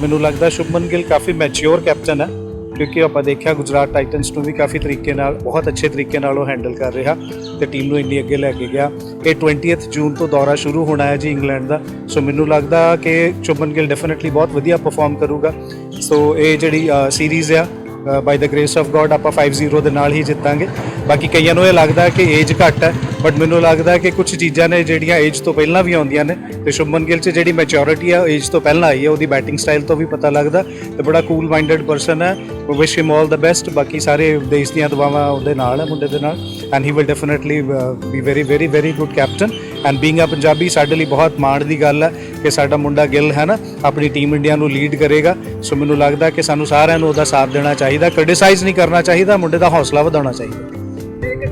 ਮੈਨੂੰ ਲੱਗਦਾ ਸ਼ੁਭਮਨ ਗਿੱਲ ਕਾਫੀ ਮੈਚਿਓਰ ਕੈਪਟਨ ਹੈ, ਕਿਉਂਕਿ ਆਪਾਂ ਦੇਖਿਆ ਗੁਜਰਾਤ ਟਾਈਟਨਸ ਨੂੰ ਵੀ ਕਾਫੀ ਤਰੀਕੇ ਨਾਲ, ਬਹੁਤ ਅੱਛੇ ਤਰੀਕੇ ਨਾਲ ਉਹ ਹੈਂਡਲ ਕਰ ਰਿਹਾ ਤੇ ਟੀਮ ਨੂੰ ਇੰਨੀ ਅੱਗੇ ਲੈ ਕੇ ਗਿਆ। ਇਹ 20th ਜੂਨ ਤੋਂ ਦੌਰਾ ਸ਼ੁਰੂ ਹੋਣਾ ਹੈ ਜੀ ਇੰਗਲੈਂਡ ਦਾ। ਸੋ ਮੈਨੂੰ ਲੱਗਦਾ ਕਿ ਸ਼ੁਭਮਨ ਗਿੱਲ ਡੈਫੀਨਿਟਲੀ ਬਹੁਤ ਵਧੀਆ ਪਰਫਾਰਮ ਕਰੂਗਾ। ਸੋ ਇਹ ਜਿਹੜੀ ਸੀਰੀਜ਼ ਆ by the grace of God ਆਪਾਂ 5-0 ਦੇ ਨਾਲ ਹੀ ਜਿੱਤਾਂਗੇ। ਬਾਕੀ ਕਈਆਂ ਨੂੰ ਇਹ ਲੱਗਦਾ ਕਿ ਏਜ ਘੱਟ ਹੈ ਬਟ ਮੈਨੂੰ ਲੱਗਦਾ ਕਿ ਕੁਝ ਚੀਜ਼ਾਂ ਨੇ ਜਿਹੜੀਆਂ ਏਜ ਤੋਂ ਪਹਿਲਾਂ ਵੀ ਆਉਂਦੀਆਂ ਨੇ ਤੇ ਸ਼ੁਭਮਨ ਗਿੱਲ 'ਚ ਜਿਹੜੀ ਮੈਚੁਰਿਟੀ ਆ ਏਜ ਤੋਂ ਪਹਿਲਾਂ ਆਈ ਹੈ, ਉਹਦੀ ਬੈਟਿੰਗ ਸਟਾਈਲ ਤੋਂ ਵੀ ਪਤਾ ਲੱਗਦਾ ਤੇ ਬੜਾ ਕੂਲ ਮਾਈਂਡਡ ਪਰਸਨ ਹੈ। ਵਿਸ਼ ਹਿਮ ਆਲ ਦਾ ਬੈਸਟ ਬਾਕੀ ਸਾਰੇ ਦੇਸ਼ ਦੀਆਂ ਦੁਆਵਾਂ ਉਹਦੇ ਨਾਲ ਹੈ, ਮੁੰਡੇ ਦੇ ਨਾਲ। And he will definitely be very very very good captain and being a Punjabi ਸਾਡੇ ਲਈ ਬਹੁਤ ਮਾਣ ਦੀ ਗੱਲ ਹੈ ਕਿ ਸਾਡਾ ਮੁੰਡਾ ਗਿੱਲ ਹੈ ਨਾ, ਆਪਣੀ ਟੀਮ ਇੰਡੀਆ ਨੂੰ ਲੀਡ ਕਰੇਗਾ। ਸੋ ਮੈਨੂੰ ਲੱਗਦਾ ਕਿ ਸਾਨੂੰ ਸਾਰਿਆਂ ਨੂੰ ਉਹਦਾ ਸਾਥ ਦੇਣਾ ਚਾਹੀਦਾ। ਕ੍ਰਿਟਿਸਾਈਜ਼ ਨਹੀਂ ਕਰਨਾ ਚਾਹੀਦਾ। ਮੁੰਡੇ ਦਾ ਹੌਸਲਾ ਵਧਾਉਣਾ ਚਾਹੀਦਾ।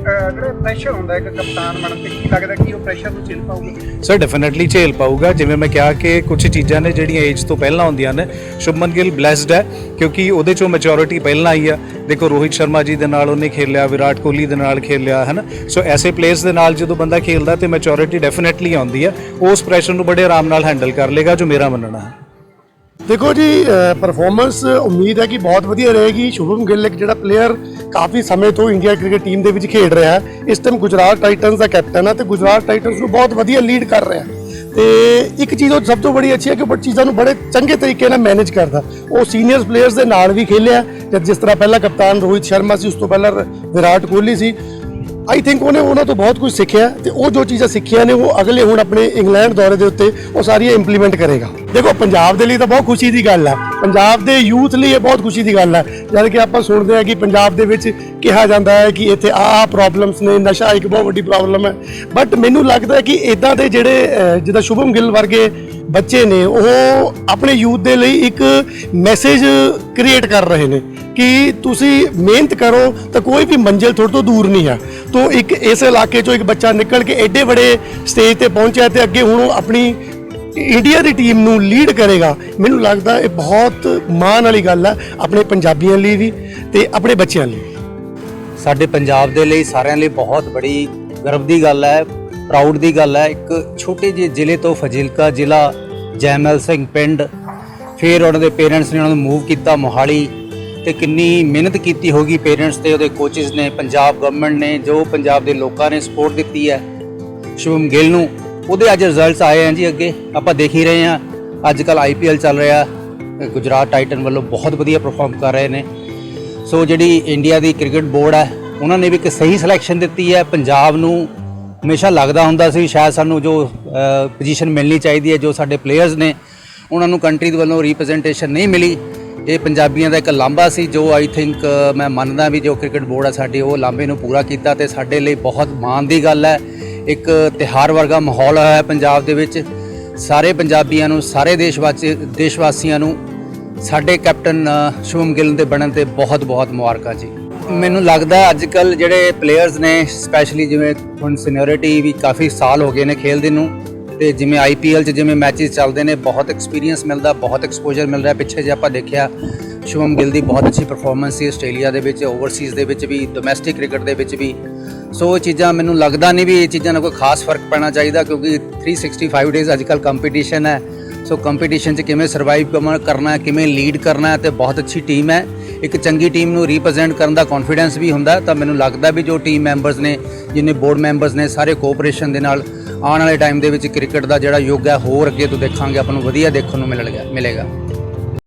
ਜਿਹੜਾ ਪ੍ਰੈਸ਼ਰ ਹੁੰਦਾ ਇੱਕ ਕਪਤਾਨ ਬਣਨ ਤੇ, ਕੀ ਲੱਗਦਾ ਕਿ ਉਹ ਪ੍ਰੈਸ਼ਰ ਨੂੰ ਝੇਲ ਪਾਊਗਾ? ਸਰ ਡੈਫੀਨਿਟਲੀ ਝੇਲ ਪਾਊਗਾ। ਜਿਵੇਂ ਮੈਂ ਕਿਹਾ ਕਿ ਕੁਝ ਚੀਜ਼ਾਂ ਨੇ ਜਿਹੜੀਆਂ ਏਜ ਤੋਂ ਪਹਿਲਾਂ ਹੁੰਦੀਆਂ ਨੇ, ਸ਼ੁਭਮਨ ਗਿੱਲ ਬlesed ਹੈ, ਕਿਉਂਕਿ ਉਹਦੇ ਚੋਂ ਮੈਚੋਰਿਟੀ ਪਹਿਲਾਂ ਆਈ ਆ। ਦੇਖੋ, ਰੋਹਿਤ ਸ਼ਰਮਾ ਜੀ ਦੇ ਨਾਲ ਉਹਨੇ ਖੇਲਿਆ, ਵਿਰਾਟ ਕੋਹਲੀ ਦੇ ਨਾਲ ਖੇਲਿਆ ਹੈ ਨਾ ਸੋ ਐਸੇ ਪਲੇਅਰਸ ਦੇ ਨਾਲ ਜਦੋਂ ਬੰਦਾ ਖੇਲਦਾ ਤੇ ਮੈਚੋਰਿਟੀ ਡੈਫੀਨਿਟਲੀ ਆਉਂਦੀ ਹੈ ਉਸ ਪ੍ਰੈਸ਼ਰ ਨੂੰ ਬੜੇ ਆਰਾਮ ਨਾਲ ਹੈਂਡਲ ਕਰ ਲੇਗਾ ਜੋ ਮੇਰਾ ਮੰਨਣਾ ਹੈ। ਦੇਖੋ ਜੀ ਪਰਫਾਰਮੈਂਸ ਉਮੀਦ ਹੈ ਕਿ ਬਹੁਤ ਵਧੀਆ ਰਹੇਗੀ। ਸ਼ੁਭਮ ਗਿੱਲ ਇੱਕ ਜਿਹੜਾ ਪਲੇਅਰ ਕਾਫੀ ਸਮੇਂ ਤੋਂ ਇੰਡੀਆ ਕ੍ਰਿਕਟ ਟੀਮ ਦੇ ਵਿੱਚ ਖੇਡ ਰਿਹਾ ਹੈ। ਇਸ ਟਾਈਮ ਗੁਜਰਾਤ ਟਾਈਟਨਸ ਦਾ ਕੈਪਟਨ ਹੈ ਤੇ ਗੁਜਰਾਤ ਟਾਈਟਨਸ ਨੂੰ ਬਹੁਤ ਵਧੀਆ ਲੀਡ ਕਰ ਰਿਹਾ ਹੈ। ਤੇ ਇੱਕ ਚੀਜ਼ ਉਹ ਸਭ ਤੋਂ ਬੜੀ ਅੱਛੀ ਹੈ ਕਿ ਉਹ ਚੀਜ਼ਾਂ ਨੂੰ ਬੜੇ ਚੰਗੇ ਤਰੀਕੇ ਨਾਲ ਮੈਨੇਜ ਕਰਦਾ ਉਹ ਸੀਨੀਅਰ ਪਲੇਅਰਸ ਦੇ ਨਾਲ ਵੀ ਖੇਲਿਆ ਜਦ ਜਿਸ ਤਰ੍ਹਾਂ ਪਹਿਲਾਂ ਕਪਤਾਨ ਰੋਹਿਤ ਸ਼ਰਮਾ ਸੀ, ਉਸ ਤੋਂ ਪਹਿਲਾਂ ਵਿਰਾਟ ਕੋਹਲੀ ਸੀ। ਆਈ ਥਿੰਕ ਉਹਨੇ ਉਹਨਾਂ ਤੋਂ ਬਹੁਤ ਕੁਝ ਸਿੱਖਿਆ ਤੇ ਉਹ ਜੋ ਚੀਜ਼ਾਂ ਸਿੱਖੀਆਂ ਨੇ ਉਹ ਅਗਲੇ ਹੁਣ ਆਪਣੇ ਇੰਗਲੈਂਡ ਦੌਰੇ ਦੇ ਉੱਤੇ ਉਹ ਸਾਰੀਆਂ ਇੰਪਲੀਮੈਂਟ ਕਰੇਗਾ। ਦੇਖੋ ਪੰਜਾਬ ਦੇ ਲਈ ਤਾਂ ਬਹੁਤ ਖੁਸ਼ੀ ਦੀ ਗੱਲ ਹੈ ਪੰਜਾਬ ਦੇ ਯੂਥ ਲਈ ਇਹ ਬਹੁਤ ਖੁਸ਼ੀ ਦੀ ਗੱਲ ਹੈ ਜਦ ਕਿ ਆਪਾਂ ਸੁਣਦੇ ਹਾਂ ਕਿ ਪੰਜਾਬ ਦੇ ਵਿੱਚ ਕਿਹਾ ਜਾਂਦਾ ਹੈ ਕਿ ਇੱਥੇ ਆਹ ਪ੍ਰੋਬਲਮਸ ਨੇ ਨਸ਼ਾ ਇੱਕ ਬਹੁਤ ਵੱਡੀ ਪ੍ਰੋਬਲਮ ਹੈ ਬਟ ਮੈਨੂੰ ਲੱਗਦਾ ਹੈ ਕਿ ਇਦਾਂ ਦੇ ਜਿਹੜੇ ਅਹ, ਜਿੱਦਾਂ ਸ਼ੁਭਮ ਗਿੱਲ ਵਰਗੇ ਬੱਚੇ ਨੇ ਉਹ ਆਪਣੇ ਯੂਥ ਦੇ ਲਈ ਇੱਕ ਮੈਸੇਜ ਕ੍ਰੀਏਟ ਕਰ ਰਹੇ ਨੇ। ਕਿ ਤੁਸੀਂ ਮਿਹਨਤ ਕਰੋ ਤਾਂ ਕੋਈ ਵੀ ਮੰਜ਼ਿਲ ਤੁਹਾਡੇ ਤੋਂ ਦੂਰ ਨਹੀਂ ਹੈ। ਤੋਂ ਇੱਕ ਇਸ ਇਲਾਕੇ ਚੋਂ ਇੱਕ ਬੱਚਾ ਨਿਕਲ ਕੇ ਐਡੇ ਬੜੇ ਸਟੇਜ ਤੇ ਪਹੁੰਚਿਆ ਤੇ ਅੱਗੇ ਹੁਣ ਉਹ ਆਪਣੀ ਇੰਡੀਆ ਦੀ ਟੀਮ ਨੂੰ ਲੀਡ ਕਰੇਗਾ। ਮੈਨੂੰ ਲੱਗਦਾ ਇਹ ਬਹੁਤ ਮਾਣ ਵਾਲੀ ਗੱਲ ਹੈ ਆਪਣੇ ਪੰਜਾਬੀਆਂ ਲਈ ਵੀ ਤੇ ਆਪਣੇ ਬੱਚਿਆਂ ਲਈ। ਸਾਡੇ ਪੰਜਾਬ ਦੇ ਲਈ ਸਾਰਿਆਂ ਲਈ ਬਹੁਤ ਬੜੀ ਗਰਵ ਦੀ ਗੱਲ ਹੈ ਪ੍ਰਾਊਡ ਦੀ ਗੱਲ ਹੈ। ਇੱਕ ਛੋਟੇ ਜਿਹੇ ਜ਼ਿਲ੍ਹੇ ਤੋਂ ਫਜ਼ਿਲਕਾ ਜ਼ਿਲ੍ਹਾ ਜੈਮਲ ਸਿੰਘ ਪਿੰਡ, ਫਿਰ ਉਹਨਾਂ ਦੇ ਪੇਰੈਂਟਸ ਨੇ ਉਹਨਾਂ ਨੂੰ ਮੂਵ ਕੀਤਾ ਮੋਹਾਲੀ। ਤੇ ਕਿੰਨੀ ਮਿਹਨਤ ਕੀਤੀ ਹੋਗੀ ਪੇਰੈਂਟਸ ਤੇ, ਉਹਦੇ ਕੋਚਿਸ ਨੇ, ਪੰਜਾਬ ਗਵਰਨਮੈਂਟ ਨੇ, ਜੋ ਪੰਜਾਬ ਦੇ ਲੋਕਾਂ ਨੇ ਸਪੋਰਟ ਦਿੱਤੀ ਹੈ। ਸ਼ੁਭਮ ਗਿੱਲ ਨੂੰ ਉਹਦੇ ਅੱਜ ਰਿਜ਼ਲਟਸ ਆਏ ਆ ਜੀ ਅੱਗੇ, ਆਪਾਂ ਦੇਖ ਹੀ ਰਹੇ ਹਾਂ। ਅੱਜ ਕੱਲ ਆਈਪੀਐਲ ਚੱਲ ਰਿਹਾ, ਗੁਜਰਾਤ ਟਾਈਟਨ ਵੱਲੋਂ ਬਹੁਤ ਵਧੀਆ ਪਰਫਾਰਮ ਕਰ ਰਹੇ ਨੇ। ਸੋ ਜਿਹੜੀ ਇੰਡੀਆ ਦੀ ਕ੍ਰਿਕਟ ਬੋਰਡ ਹੈ, ਉਹਨਾਂ ਨੇ ਵੀ ਇੱਕ ਸਹੀ ਸਿਲੈਕਸ਼ਨ ਦਿੱਤੀ ਹੈ। ਪੰਜਾਬ ਨੂੰ ਹਮੇਸ਼ਾ ਲੱਗਦਾ ਹੁੰਦਾ ਸੀ, ਸ਼ਾਇਦ ਸਾਨੂੰ ਜੋ ਪੋਜੀਸ਼ਨ ਮਿਲਣੀ ਚਾਹੀਦੀ ਹੈ, ਜੋ ਸਾਡੇ ਪਲੇਅਰਸ ਨੇ, ਉਹਨਾਂ ਨੂੰ ਕੰਟਰੀ ਦੇ ਵੱਲੋਂ ਰਿਪਰੈਜ਼ੈਂਟੇਸ਼ਨ ਨਹੀਂ ਮਿਲੀ। ਇਹ ਪੰਜਾਬੀਆਂ ਦਾ ਇੱਕ ਲਾਂਭਾ ਸੀ, ਜੋ ਆਈ ਥਿੰਕ ਮੈਂ ਮੰਨਦਾ ਵੀ ਜੋ ਕ੍ਰਿਕਟ ਬੋਰਡ ਹੈ ਸਾਡੀ, ਉਹ ਲਾਂਭੇ ਨੂੰ ਪੂਰਾ ਕੀਤਾ ਤੇ ਸਾਡੇ ਲਈ ਬਹੁਤ ਮਾਣ ਦੀ ਗੱਲ ਹੈ। ਇੱਕ ਤਿਹਾਰ ਵਰਗਾ ਮਾਹੌਲ ਹੋਇਆ ਹੈ ਪੰਜਾਬ ਦੇ ਵਿੱਚ। ਸਾਰੇ ਪੰਜਾਬੀਆਂ ਨੂੰ, ਸਾਰੇ ਦੇਸ਼ ਵਾਸੀ, ਦੇਸ਼ ਵਾਸੀਆਂ ਨੂੰ ਸਾਡੇ ਕੈਪਟਨ ਸ਼ੁਭਮ ਗਿੱਲ ਦੇ ਬਣਨ ਤੇ ਬਹੁਤ ਬਹੁਤ ਮੁਬਾਰਕਾਂ ਜੀ। ਮੈਨੂੰ ਲੱਗਦਾ ਅੱਜ ਕੱਲ ਜਿਹੜੇ ਪਲੇਅਰਸ ਨੇ ਸਪੈਸ਼ਲੀ ਜਿਵੇਂ ਹੁਣ ਸੀਨੀਅਰਿਟੀ ਵੀ ਕਾਫੀ ਸਾਲ ਹੋ ਗਏ ਨੇ ਖੇਲਦੇ ਨੂੰ ਤੇ ਜਿਵੇਂ ਆਈਪੀਐਲ 'ਚ ਜਿਵੇਂ ਮੈਚਸ ਚੱਲਦੇ ਨੇ, ਬਹੁਤ ਐਕਸਪੀਰੀਅੰਸ ਮਿਲਦਾ, ਬਹੁਤ ਐਕਸਪੋਜ਼ਰ ਮਿਲ ਰਿਹਾ। ਪਿੱਛੇ ਜੇ ਆਪਾਂ ਦੇਖਿਆ, ਸ਼ੁਭਮ ਗਿੱਲ ਦੀ ਬਹੁਤ ਅੱਛੀ ਪਰਫਾਰਮੈਂਸ ਸੀ ਆਸਟ੍ਰੇਲੀਆ ਦੇ ਵਿੱਚ ਓਵਰਸੀਜ਼ ਦੇ ਵਿੱਚ ਵੀ ਡੋਮੈਸਟਿਕ ਕ੍ਰਿਕਟ ਦੇ ਵਿੱਚ ਵੀ। ਸੋ ਇਹ ਚੀਜ਼ਾਂ ਮੈਨੂੰ ਲੱਗਦਾ ਨਹੀਂ ਵੀ ਇਹ ਚੀਜ਼ਾਂ ਨਾਲ ਕੋਈ ਖਾਸ ਫ਼ਰਕ ਪੈਣਾ ਚਾਹੀਦਾ, ਕਿਉਂਕਿ 365 ਡੇਜ਼ ਅੱਜ ਕੱਲ ਕੰਪੀਟੀਸ਼ਨ ਹੈ। ਸੋ ਕੰਪੀਟੀਸ਼ਨ 'ਚ ਕਿਵੇਂ ਸਰਵਾਈਵ ਕਰਨਾ ਹੈ, ਕਿਵੇਂ ਲੀਡ ਕਰਨਾ ਹੈ, ਤੇ ਬਹੁਤ ਅੱਛੀ ਟੀਮ ਹੈ। ਇੱਕ ਚੰਗੀ ਟੀਮ ਨੂੰ ਰਿਪਰੈਜ਼ੈਂਟ ਕਰਨ ਦਾ ਕੌਨਫੀਡੈਂਸ ਵੀ ਹੁੰਦਾ ਤਾਂ ਮੈਨੂੰ ਲੱਗਦਾ ਵੀ ਜੋ ਟੀਮ ਮੈਂਬਰਸ ਨੇ, ਜਿੰਨੇ ਬੋਰਡ ਮੈਂਬਰਸ ਨੇ, ਸਾਰੇ ਕੋਆਪਰੇਸ਼ਨ ਦੇ ਨਾਲ ਆਉਣ ਵਾਲੇ ਟਾਈਮ ਦੇ ਵਿੱਚ ਕ੍ਰਿਕਟ ਦਾ ਜਿਹੜਾ ਯੁੱਗ ਹੈ, ਹੋਰ ਅੱਗੇ ਤੋਂ ਦੇਖਾਂਗੇ, ਆਪਾਂ ਨੂੰ ਵਧੀਆ ਦੇਖਣ ਨੂੰ ਮਿਲੇਗਾ ਮਿਲੇਗਾ।